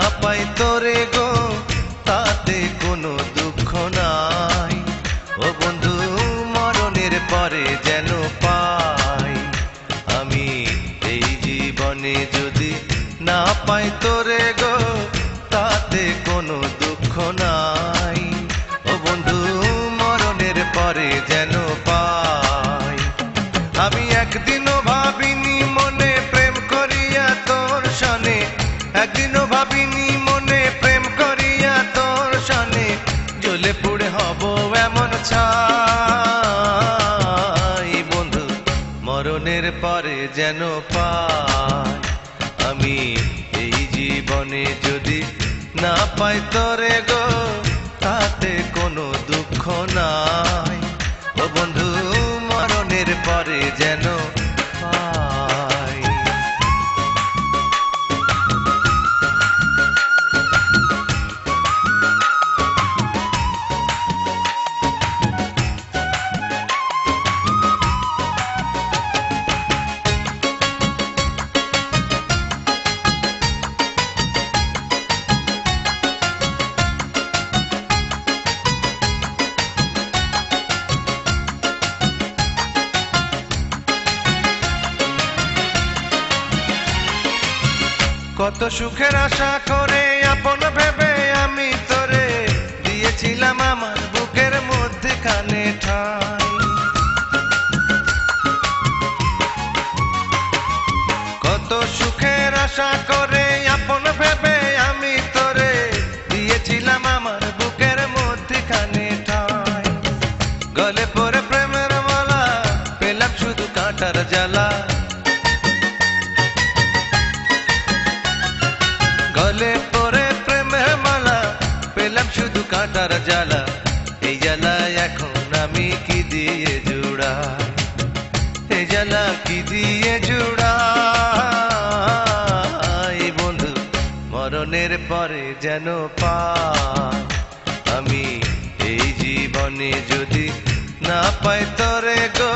পাই তোরে গো, তাতে কোনো দুঃখ নাই। ও বন্ধু, মরণের পরে যেন পাই। আমি এই জীবনে যদি না পাই তোরে গো, তাতে কোনো দুঃখ নাই। ও বন্ধু, মরণের পরে যেন মরণের যেন পাই আমি এই জীবনে যদি না পাই তরে গো, তাতে কোনো দুঃখ নাই। ও বন্ধু, মরণের পরে যেন কত সুখের আশা করে আপন ভেবে আমি তোরে দিয়েছিলাম আমার বুকের মধ্যে খানে ঠাই। কত সুখের আশা করে আপন ভেবে আমি তোরে দিয়েছিলাম আমার বুকের খানে ঠাই। গলে পরে প্রেমের মালা, পেলাম শুধু কাঁটার জ্বালা। পরে প্রেমের মালা, পেলাম শুধু কাঁটার জ্বালা। এই জ্বালা এখন আমি কি দিয়ে জুড়া? এই জ্বালা কি দিয়ে জুড়া? বন্ধু, মরণের পরে যেন পাই আমি এই জীবনে যদি না পাই তোরে গো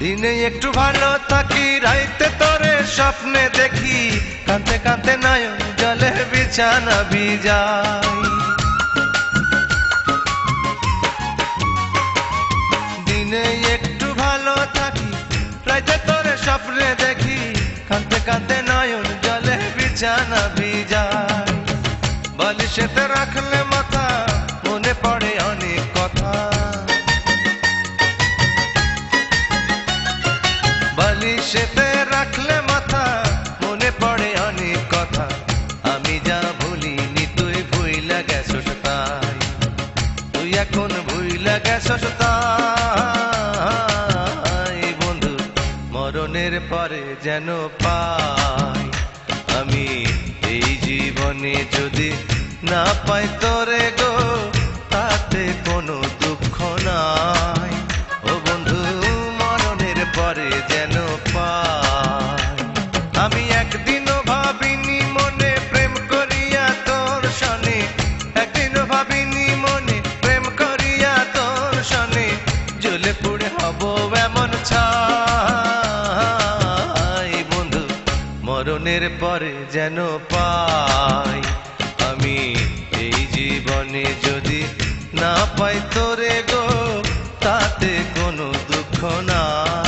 দিনে একটু ভালো থাকি, রাইতে তোরে স্বপ্নে দেখি। কাঁদতে কাঁদতে নয়ন জলে বিছানা ভিজাই। দিনে একটু ভালো থাকি, রাইতে তোরে স্বপ্নে দেখি। কাঁদতে কাঁদতে নয়ন জলে বিছানা ভিজাই। বালিশেতে রাখলে মাথা বালিশেতে রাখলে মাথা, মনে পড়ে অনেক কথা। আমি যা ভুলিনি, তুই ভুইলা গেছস তাই। তুই এখন ভুইলা গেছস তাই। বন্ধু, মরণের পরে যেন পাই। আমি এই জীবনে যদি না পাই তোরে গো মরণের পরে যেন পাই। আমি এই জীবনে যদি না পাই তোরে গো, তাতে কোনো দুঃখ নাই।